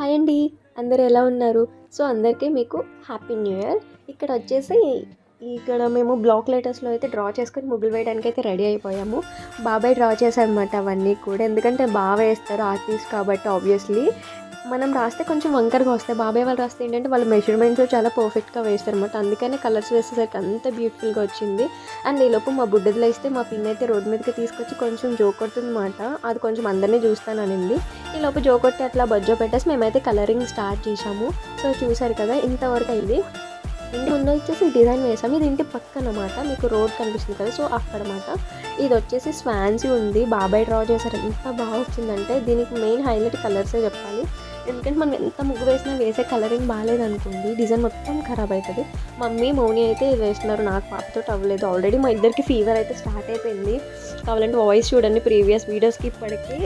Hi అండి. అందరు ఎలా ఉన్నారు? సో అందరికీ మీకు హ్యాపీ న్యూ ఇయర్ ఇక్కడ వచ్చేసి ఇక్కడ మేము బ్లాక్ లెటర్స్లో అయితే డ్రా చేసుకొని ముగ్గులు వేయడానికి అయితే రెడీ అయిపోయాము. బాబాయ్ డ్రా చేశారనమాట అవన్నీ కూడా. ఎందుకంటే బాగా వేస్తారు ఆర్టిస్ట్ కాబట్టి ఆబ్వియస్లీ మనం రాస్తే కొంచెం వంకరగా వస్తాయి. బాబాయ్ వాళ్ళు రాస్తే ఏంటంటే వాళ్ళ మెజర్మెంట్స్ చాలా పర్ఫెక్ట్గా వేస్తారు అనమాట అందుకనే కలర్స్ వేసేసరికి అంత బ్యూటిఫుల్గా వచ్చింది. అండ్ ఈలోపు మా బుడ్డదిలో వేస్తే మా పిన్ అయితే రోడ్డు మీదకి తీసుకొచ్చి కొంచెం జోకొడుతుందన్నమాట అది కొంచెం అందరినీ చూస్తాననింది. ఈలోపు జోకొట్టి అట్లా బజ్జో పెట్టేసి మేమైతే కలరింగ్ స్టార్ట్ చేసాము సో చూసారు కదా ఇంతవరకు అయింది. ఇంటి ముందు వచ్చేసి డిజైన్ వేసాము. ఇది ఇంటి పక్కన అనమాట మీకు రోడ్ కనిపిస్తుంది కదా సో అక్కడ అనమాట ఇది వచ్చేసి స్వాన్సీ ఉంది. బాబాయ్ డ్రా చేశారు. ఎంత బాగా వచ్చిందంటే దీనికి మెయిన్ హైలైట్ కలర్సే చెప్పాలి. ఎందుకంటే మనం ఎంత ముగ్గు వేసినా వేసే కలరింగ్ బాగాలేదు అనుకోండి డిజైన్ మొత్తం ఖరాబ్ అవుతుంది మమ్మీ మౌని అయితే వేస్తున్నారు నాకు పాపతో అవ్వలేదు. ఆల్రెడీ మా ఇద్దరికి ఫీవర్ అయితే స్టార్ట్ అయిపోయింది. కావాలంటే వాయిస్ చూడండి ప్రీవియస్ వీడియోస్కి ఇప్పటికీ.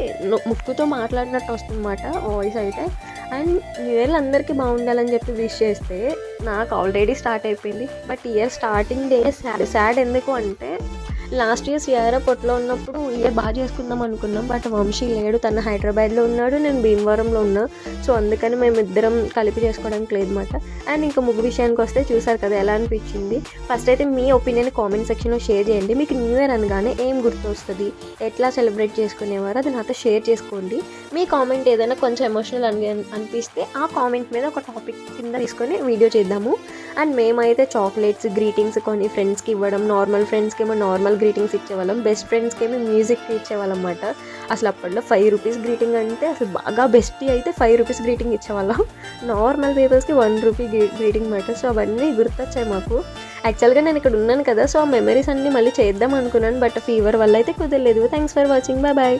ముక్కుతో మాట్లాడినట్టు వస్తుందన్నమాట వాయిస్ అయితే. అండ్ న్యూ ఇయర్ అందరికీ బాగుండాలని చెప్పి విష్ చేస్తే నాకు ఆల్రెడీ స్టార్ట్ అయిపోయింది. But year starting day sad sad ఎందుకు అంటే లాస్ట్ ఇయర్ సిఆర్ఆ పొట్లో ఉన్నప్పుడు ఇయర్ బాగా చేసుకుందాం అనుకున్నాం బట్ వంశీ లేడు. తన హైదరాబాద్లో ఉన్నాడు నేను భీమవరంలో ఉన్నా. సో అందుకని మేము ఇద్దరం కలిపి చేసుకోవడానికి లేదన్నమాట. అండ్ ఇంకా ముగ్గు విషయానికి వస్తే చూసారు కదా ఎలా అనిపించింది? ఫస్ట్ అయితే మీ ఒపీనియన్ కామెంట్ సెక్షన్లో షేర్ చేయండి. మీకు న్యూ ఇయర్ అనగానే ఏం గుర్తొస్తుంది? ఎట్లా సెలబ్రేట్ చేసుకునేవారు? అది నాతో షేర్ చేసుకోండి. మీ కామెంట్ ఏదైనా కొంచెం ఎమోషనల్ అని అనిపిస్తే ఆ కామెంట్ మీద ఒక టాపిక్ కింద తీసుకొని వీడియో చేద్దాము. అండ్ మేమైతే చాక్లెట్స్ గ్రీటింగ్స్ కొన్ని ఫ్రెండ్స్కి ఇవ్వడం నార్మల్ ఫ్రెండ్స్కి ఏమో నార్మల్ గ్రీటింగ్స్ ఇచ్చేవాళ్ళం. బెస్ట్ ఫ్రెండ్స్కి ఏమి మ్యూజిక్ ఇచ్చేవాళ్ళం అనమాట అసలు అప్పట్లో ఫైవ్ రూపీస్ గ్రీటింగ్ అంటే అసలు బాగా బెస్ట్ అయితే ఫైవ్ రూపీస్ గ్రీటింగ్ ఇచ్చేవాళ్ళం. నార్మల్ పీపుల్స్కి వన్ రూపీ గ్రీటింగ్ మాట సో అవన్నీ గుర్తొచ్చాయి మాకు. యాక్చువల్గా నేను ఇక్కడ ఉన్నాను కదా సో ఆ మెమరీస్ అన్నీ మళ్ళీ చేద్దాం అనుకున్నాను బట్ ఫీవర్ వల్ల అయితే కుదరలేదు. Thanks for watching bye bye